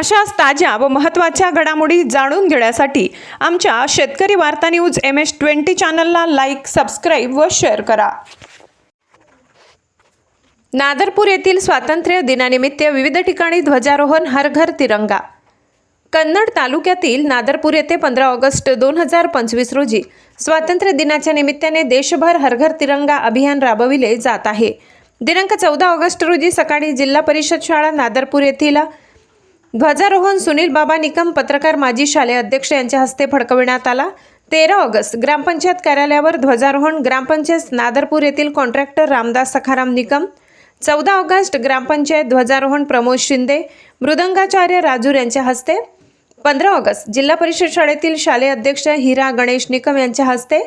अशाच ताज्या व महत्त्वाच्या घडामोडी जाणून घेण्यासाठी आमच्या Shetkari Varta news M S twenty चॅनलला लाईक सबस्क्राईब व शेअर करा. नादरपूर येथील स्वातंत्र्य दिनानिमित्त विविध ठिकाणी ध्वजारोहण हर घर तिरंगा. कन्नड तालुक्यातील नादरपूर येथे पंधरा ऑगस्ट दोन हजार पंचवीस रोजी स्वातंत्र्य दिनाच्या निमित्ताने देशभर हरघर तिरंगा अभियान राबविले जात आहे. दिनांक चौदा ऑगस्ट रोजी सकाळी जिल्हा परिषद शाळा नादरपूर येथील ध्वजारोहण सुनील बाबा निकम पत्रकार माजी शालेय अध्यक्ष यांच्या हस्ते फडकविण्यात आला. तेरा ऑगस्ट ग्रामपंचायत कार्यालयावर ध्वजारोहण ग्रामपंचायत नादरपूर येथील कॉन्ट्रॅक्टर रामदास सखाराम निकम चौदा ऑगस्ट ग्रामपंचायत ध्वजारोहण प्रमोद शिंदे मृदंगाचार्य राजूर यांच्या हस्ते पंधरा ऑगस्ट जिल्हा परिषद शाळेतील शालेय अध्यक्ष हिरा गणेश निकम यांच्या हस्ते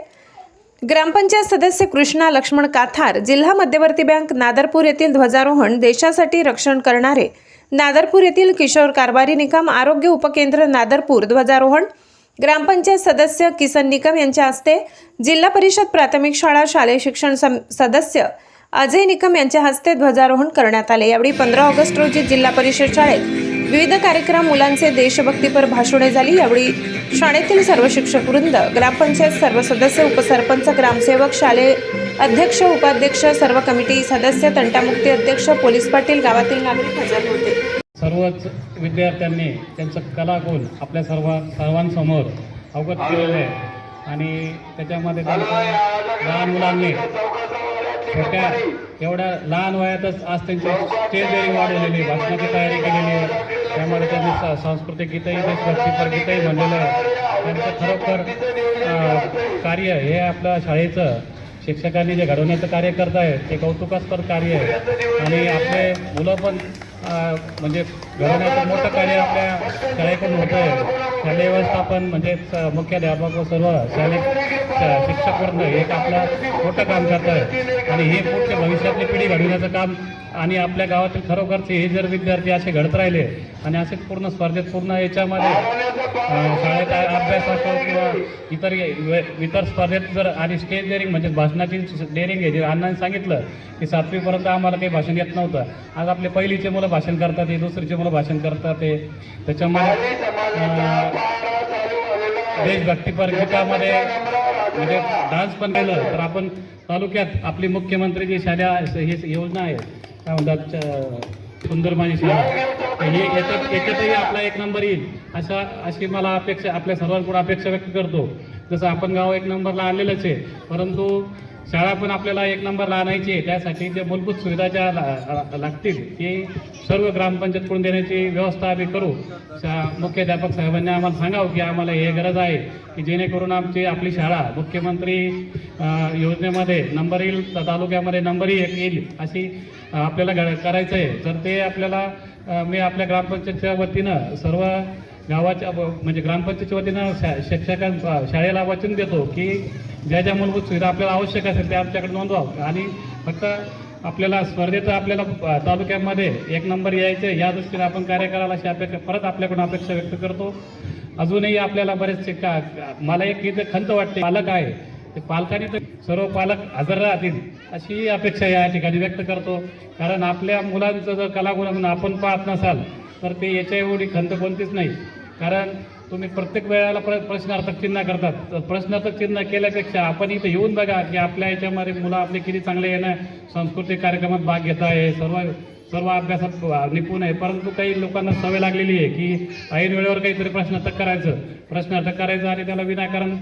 ग्रामपंचायत सदस्य कृष्णा लक्ष्मण काथार जिल्हा मध्यवर्ती बँक नादरपूर येथील ध्वजारोहण देशासाठी रक्षण करणारे नादरपूर येथील किशोर कारभारी निकम आरोग्य उपकेंद्र नादरपूर ध्वजारोहण. ग्रामपंचायत सदस्य किसन निकम यांच्या हस्ते जिल्हा परिषद प्राथमिक शाळा शालेय शिक्षण सदस्य अजय निकम यांच्या हस्ते ध्वजारोहण करण्यात आले. यावेळी पंधरा ऑगस्ट रोजी जिल्हा परिषद शाळेत विविध कार्यक्रम मुलांचे देशभक्तीपर भाषणे झाली. यावेळी शाळेतील सर्व शिक्षक वृंद ग्रामपंचायत सर्व सदस्य उपसरपंच ग्रामसेवक शालेय अध्यक्ष उपाध्यक्ष सर्व कमिटी सदस्य तंटामुक्ती अध्यक्ष पोलीस पाटील गावातील नागरिक हजर होते. सर्वच विद्यार्थ्यांनी त्यांचं कलागुण आपल्या सर्व सर्वांसमोर अवगत केलेलं आहे. आणि त्याच्यामध्ये लहान मुलांनी छोट्या एवढ्या लहान वयातच आज त्यांची स्टेज डेअरिंग वाढवलेली भाषणाची तयारी केलेली आहे त्यामुळे त्यांनी सा- सांस्कृतिक गीतही देशभक्तीपर गीतही म्हणलेलं आहे. त्यांचं खरोखर कार्य हे आपल्या शाळेचं शिक्षकांनी जे घडवण्याचं कार्य करत आहेत ते कौतुकास्पद कार्य आहे. आणि आपले मुलं पण म्हणजे घडवण्याचं मोठं कार्य आपल्या शाळेकडून होतं आहे शालेय व्यवस्थापन म्हणजेच मुख्याध्यापक व सर्व शालेय शिक्षक वर्ग एक आपलं मोठं काम करत आहे. आणि हे पुढच्या भविष्यातली पिढी घडविण्याचं काम आणि आपल्या गावातील खरोखरचे हे जर विद्यार्थी असे घडत राहिले आणि असेच पूर्ण स्पर्धेत पूर्ण याच्यामध्ये शाळेत अभ्यास असो किंवा इतर इतर स्पर्धेत जर आणि स्टेज डेअरिंग म्हणजे भाषणाची डेअरिंग आहे जे अण्णांनी सांगितलं की सातवीपर्यंत आम्हाला काही भाषण येत नव्हतं. आज आपले पहिलीचे मुलं भाषण करतात हे दुसरीचे चांगलं भाषण करतात ते. त्याच्यामध्ये देशभक्तीपर गीतामध्ये म्हणजे डान्स पण केलं तर आपण तालुक्यात आपली मुख्यमंत्री जी शाळा ही योजना आहे. काय म्हणतात सुंदर माझी शाळा. हे याच्यात याच्यातही आपला एक नंबर येईल. अशा अशी मला अपेक्षा आपल्या सर्वांकडून अपेक्षा व्यक्त करतो. जसं आपण गाव एक नंबरला आलेलंच आहे. परंतु शाळा पण आपल्याला एक नंबरला आणायची आहे. त्यासाठी ज्या मूलभूत सुविधा ज्या ला- लागतील ते सर्व ग्रामपंचायतकडून देण्याची व्यवस्था आम्ही करू. शा- मुख्याध्यापक साहेबांनी आम्हाला सांगावं की आम्हाला हे गरज आहे की जेणेकरून आमची आपली शाळा मुख्यमंत्री योजनेमध्ये नंबर येईल तर तालुक्यामध्ये नंबरही एक येईल अशी आपल्याला ग- करायचं आहे. तर ते आपल्याला मी आपल्या ग्रामपंचायतच्या वतीनं सर्व गावाच्या म्हणजे ग्रामपंचायतीच्या वतीनं शा शिक्षकां शाळेला वचन देतो की ज्या ज्या मूलभूत सुविधा आपल्याला आवश्यक असेल त्या आमच्याकडे नोंदवावं. आणि फक्त आपल्याला स्पर्धेचं आपल्याला तालुक्यामध्ये एक नंबर यायचं या दृष्टीने आपण कार्य करायला अशी अपेक्षा परत आपल्याकडून अपेक्षा व्यक्त करतो. अजूनही आपल्याला बरेचसे का मला एक इथे खंत वाटते पालक आहे. ते पालकांनी तर सर्व पालक हजर राहतील अशी अपेक्षा या ठिकाणी व्यक्त करतो. कारण आपल्या मुलांचं जर कलागुण म्हणून आपण पाहत नसाल तर ते याच्या एवढी खंत कोणतीच नाही. कारण तुम्ही प्रत्येक वेळेला प्र प्रश्नार्थक चिन्ह करतात. तर प्रश्नार्थक चिन्ह केल्यापेक्षा आपण इथं येऊन बघा की आपल्या याच्यामध्ये मुलं आपले किती चांगले येणं सांस्कृतिक कार्यक्रमात भाग घेत आहे सर्व सर्व अभ्यासात निपुण आहे. परंतु काही लोकांना सवय लागलेली आहे की ऐन वेळेवर काहीतरी प्रश्नार्थक करायचं. प्रश्नार्थक करायचं आणि त्याला विनाकारण